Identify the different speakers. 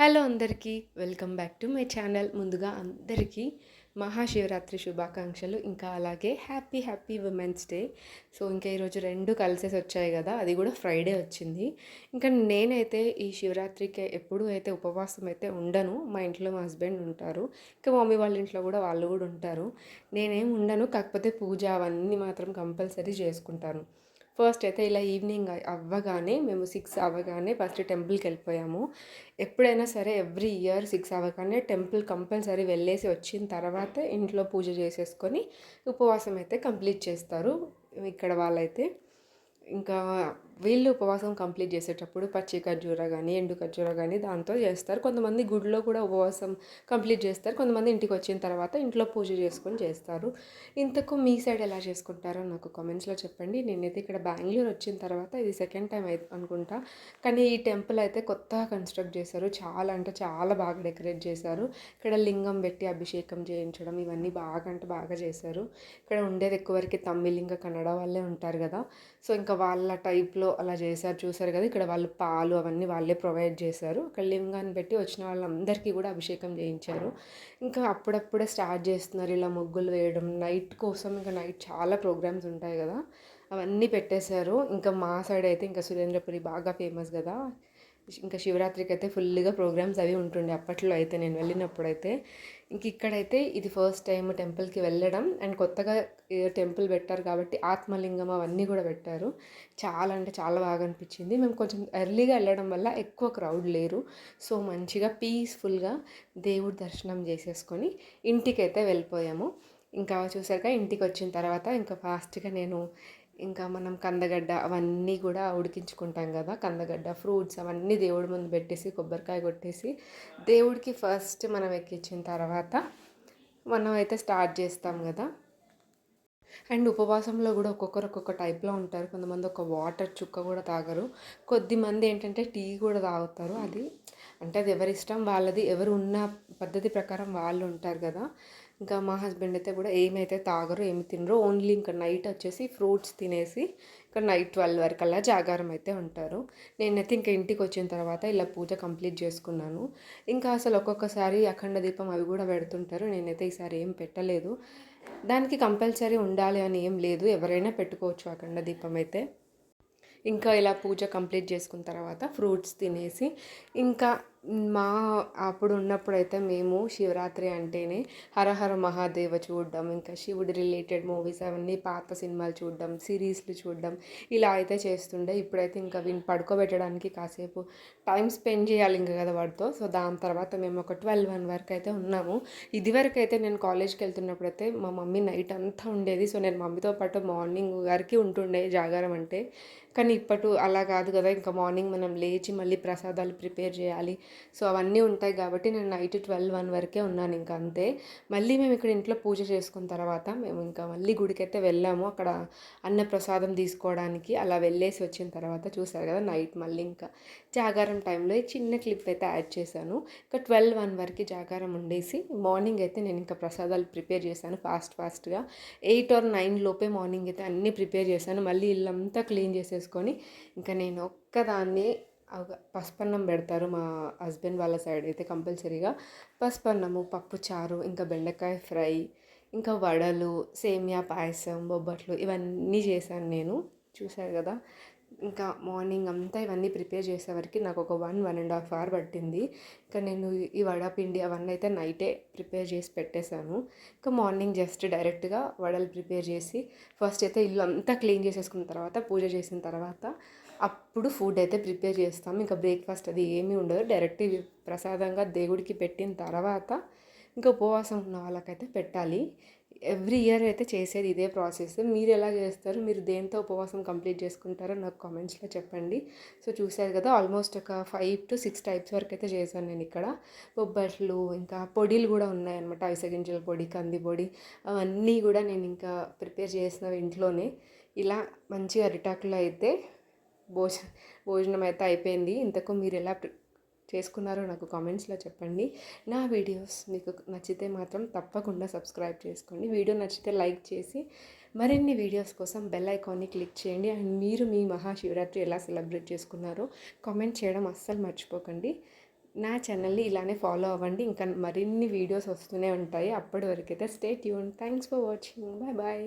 Speaker 1: Hello అందరికీ welcome back to my channel. ముందుగా అందరికీ మహాశివరాత్రి శుభాకాంక్షలు ఇంకా అలాగే happy happy women's day. So ఇంకా ఈరోజు రెండు కలిసేసి వచ్చాయి కదా అది కూడా ఫ్రైడే వచ్చింది. ఇంకా నేనైతే ఈ శివరాత్రికి ఎప్పుడూ అయితే ఉపవాసం అయితే ఉండను. మా ఇంట్లో మా హస్బెండ్ ఉంటారు. ఇంకా మమ్మీ వాళ్ళ ఇంట్లో కూడా వాళ్ళు కూడా ఉంటారు. నేనేం ఉండను కాకపోతే పూజ అవన్నీ మాత్రం కంపల్సరీ చేసుకుంటాను. ఫస్ట్ అయితే ఇలా ఈవినింగ్ అవ్వగానే మేము సిక్స్ అవ్వగానే ఫస్ట్ టెంపుల్కి వెళ్ళిపోయాము. ఎప్పుడైనా సరే ఎవ్రీ ఇయర్ సిక్స్ అవ్వగానే టెంపుల్ కంపల్సరీ వెళ్ళేసి వచ్చిన తర్వాత ఇంట్లో పూజ చేసేసుకొని ఉపవాసం అయితే కంప్లీట్ చేస్తారు. ఇక్కడ వాళ్ళైతే ఇంకా వీళ్ళు ఉపవాసం కంప్లీట్ చేసేటప్పుడు పచ్చి ఖర్జూర కానీ ఎండు ఖర్జూర కానీ దాంతో చేస్తారు. కొంతమంది గుడిలో కూడా ఉపవాసం కంప్లీట్ చేస్తారు. కొంతమంది ఇంటికి వచ్చిన తర్వాత ఇంట్లో పూజ చేసుకొని చేస్తారు. ఇంతకు మీ సైడ్ ఎలా చేసుకుంటారో నాకు కామెంట్స్లో చెప్పండి. నేనైతే ఇక్కడ బెంగళూరు వచ్చిన తర్వాత ఇది సెకండ్ టైం అయితే అనుకుంటా. కానీ ఈ టెంపుల్ అయితే కొత్తగా కన్స్ట్రక్ట్ చేశారు. చాలా అంటే చాలా బాగా డెకరేట్ చేశారు. ఇక్కడ లింగం పెట్టి అభిషేకం చేయించడం ఇవన్నీ బాగా అంటే బాగా చేశారు. ఇక్కడ ఉండేది ఎక్కువ వరకు ఇంకా కన్నడ వాళ్ళే ఉంటారు కదా. సో ఇంకా వాళ్ళ టైప్లో అలా చేశారు చూసారు కదా ఇక్కడ వాళ్ళు పాలు అవన్నీ వాళ్ళే ప్రొవైడ్ చేశారు. అక్కడ లింగాన్ని పెట్టి వచ్చిన వాళ్ళందరికీ కూడా అభిషేకం చేయించారు. ఇంకా అప్పుడప్పుడే స్టార్ట్ చేస్తున్నారు ఇలా ముగ్గులు వేయడం. నైట్ కోసం ఇంకా నైట్ చాలా ప్రోగ్రామ్స్ ఉంటాయి కదా అవన్నీ పెట్టేశారు. ఇంకా మా సైడ్ అయితే ఇంకా సురేంద్రపురి బాగా ఫేమస్ కదా. ఇంకా శివరాత్రికి అయితే ఫుల్గా ప్రోగ్రామ్స్ అవి ఉంటుండే. అప్పట్లో అయితే నేను వెళ్ళినప్పుడు అయితే ఇంక ఇక్కడైతే ఇది ఫస్ట్ టైం టెంపుల్కి వెళ్ళడం. అండ్ కొత్తగా టెంపుల్ పెట్టారు కాబట్టి ఆత్మలింగం అవన్నీ కూడా పెట్టారు. చాలా అంటే చాలా బాగా అనిపించింది. మేము కొంచెం ఎర్లీగా వెళ్ళడం వల్ల ఎక్కువ క్రౌడ్ లేరు. సో మంచిగా పీస్ఫుల్గా దేవుడి దర్శనం చేసేసుకొని ఇంటికైతే వెళ్ళిపోయాము. ఇంకా చూసాక ఇంటికి వచ్చిన తర్వాత ఇంకా ఫాస్ట్గా నేను ఇంకా మనం కందగడ్డ అవన్నీ కూడా ఉడికించుకుంటాం కదా కందగడ్డ ఫ్రూట్స్ అవన్నీ దేవుడి ముందు పెట్టేసి కొబ్బరికాయ కొట్టేసి దేవుడికి ఫస్ట్ మనం ఎక్కించిన తర్వాత మనం అయితే స్టార్ట్ చేస్తాం కదా. అండ్ ఉపవాసంలో కూడా ఒక్కొక్కరు ఒక్కొక్క టైప్లో ఉంటారు. కొంతమంది ఒక వాటర్ చుక్క కూడా తాగరు. కొద్దిమంది ఏంటంటే టీ కూడా తాగుతారు. అది అంటే అది ఎవరి ఇష్టం? వాళ్ళది ఎవరు ఉన్న పద్ధతి ప్రకారం వాళ్ళు ఉంటారు కదా. ఇంకా మా హస్బెండ్ అయితే కూడా ఏమైతే తాగరు ఏమి తినరు ఓన్లీ ఇంకా నైట్ వచ్చేసి ఫ్రూట్స్ తినేసి ఇంకా నైట్ ట్వెల్వ్ వరకు అలా జాగారం అయితే ఉంటారు. నేనైతే ఇంకా ఇంటికి వచ్చిన తర్వాత ఇలా పూజ కంప్లీట్ చేసుకున్నాను. ఇంకా అసలు ఒక్కొక్కసారి అఖండ దీపం అవి కూడా పెడుతుంటారు. నేనైతే ఈసారి ఏం పెట్టలేదు. దానికి కంపల్సరీ ఉండాలి అని ఏం లేదు. ఎవరైనా పెట్టుకోవచ్చు అఖండ దీపం అయితే. ఇంకా ఇలా పూజ కంప్లీట్ చేసుకున్న తర్వాత ఫ్రూట్స్ తినేసి ఇంకా మా అప్పుడు ఉన్నప్పుడైతే మేము శివరాత్రి అంటేనే హరహర మహాదేవ చూడడం ఇంకా శివుడి రిలేటెడ్ మూవీస్ అవన్నీ పాత సినిమాలు చూడడం సిరీస్లు చూడడం ఇలా అయితే చేస్తుండే. ఇప్పుడైతే ఇంకా వీని పడుకోబెట్టడానికి కాసేపు టైం స్పెండ్ చేయాలి ఇంకా కదా వాడితో. సో దాని తర్వాత మేము ఒక ట్వెల్వ్ వన్ వరకు అయితే ఉన్నాము. ఇది వరకు అయితే నేను కాలేజ్కి వెళ్తున్నప్పుడు అయితే మా మమ్మీ నైట్ అంతా ఉండేది. సో నేను మమ్మీతో పాటు మార్నింగ్ గారికి ఉంటుండే జాగారం అంటే. కానీ ఇప్పటి అలా కాదు కదా. ఇంకా మార్నింగ్ మనం లేచి మళ్ళీ ప్రసాదాలు ప్రిపేర్ చేయాలి. సో అవన్నీ ఉంటాయి కాబట్టి నేను నైట్ ట్వెల్వ్ వన్ వరకే ఉన్నాను ఇంకా అంతే. మళ్ళీ మేము ఇక్కడ ఇంట్లో పూజ చేసుకున్న తర్వాత మేము ఇంకా మళ్ళీ గుడికి అయితే వెళ్ళాము. అక్కడ అన్న ప్రసాదం తీసుకోవడానికి అలా వెళ్ళేసి వచ్చిన తర్వాత చూసారు కదా నైట్ మళ్ళీ ఇంకా జాగారం టైంలో చిన్న క్లిప్ అయితే యాడ్ చేశాను. ఇంకా ట్వెల్వ్ వన్ వరకు జాగారం ఉండేసి మార్నింగ్ అయితే నేను ఇంకా ప్రసాదాలు ప్రిపేర్ చేశాను ఫాస్ట్ ఫాస్ట్గా. ఎయిట్ ఆర్ నైన్ లోపే మార్నింగ్ అయితే అన్నీ ప్రిపేర్ చేశాను. మళ్ళీ ఇల్లంతా క్లీన్ చేసేసుకొని ఇంకా నేను ఒక్కదాన్ని పసుపన్నం పెడతారు మా హస్బెండ్ వాళ్ళ సైడ్ అయితే కంపల్సరీగా. పసుపన్నము పప్పు చారు ఇంకా బెండకాయ ఫ్రై ఇంకా వడలు సేమియా పాయసం బొబ్బట్లు ఇవన్నీ చేశాను నేను. చూశారు కదా? ఇంకా మార్నింగ్ అంతా ఇవన్నీ ప్రిపేర్ చేసేవరకు నాకు ఒక one one and half hour పట్టింది. ఇంకా నేను ఈ వడపిండి అవన్నీ అయితే నైటే ప్రిపేర్ చేసి పెట్టేశాను. ఇంకా మార్నింగ్ జస్ట్ డైరెక్ట్గా వడలు ప్రిపేర్ చేసి ఫస్ట్ అయితే ఇల్లు అంతా క్లీన్ చేసేసుకున్న తర్వాత పూజ చేసిన తర్వాత అప్పుడు ఫుడ్ అయితే ప్రిపేర్ చేస్తాం. ఇంకా బ్రేక్ఫాస్ట్ అది ఏమీ ఉండదు. డైరెక్ట్ ప్రసాదంగా దేవుడికి పెట్టిన తర్వాత ఇంకా ఉపవాసం ఉన్న వాళ్ళకైతే పెట్టాలి. ఎవ్రీ ఇయర్ అయితే చేసేది ఇదే ప్రాసెస్ మీరు ఎలా చేస్తారు? మీరు దేంతో ఉపవాసం కంప్లీట్ చేసుకుంటారో నాకు కామెంట్స్లో చెప్పండి. సో చూసారు కదా ఆల్మోస్ట్ ఒక ఫైవ్ టు సిక్స్ టైప్స్ వరకు అయితే చేశాను నేను ఇక్కడ. బొబ్బట్లు ఇంకా పొడిలు కూడా ఉన్నాయన్నమాట. అవిసె పొడి కంది పొడి అవన్నీ కూడా నేను ఇంకా ప్రిపేర్ చేసినవి ఇంట్లోనే. ఇలా మంచిగా అరిటాకులో అయితే భోజ భోజనం అయితే అయిపోయింది. ఇంతకు మీరు ఎలా చేసుకున్నారో నాకు కామెంట్స్లో చెప్పండి. నా వీడియోస్ మీకు నచ్చితే మాత్రం తప్పకుండా సబ్స్క్రైబ్ చేసుకోండి. వీడియో నచ్చితే లైక్ చేసి మరిన్ని వీడియోస్ కోసం బెల్ ఐకాన్ని క్లిక్ చేయండి. అండ్ మీరు మీ మహాశివరాత్రి ఎలా సెలబ్రేట్ చేసుకున్నారో కామెంట్ చేయడం అస్సలు మర్చిపోకండి. నా ఛానల్ని ఇలానే ఫాలో అవ్వండి. ఇంకా మరిన్ని వీడియోస్ వస్తూనే ఉంటాయి. అప్పటి వరకైతే stay tune thanks for watching. Bye bye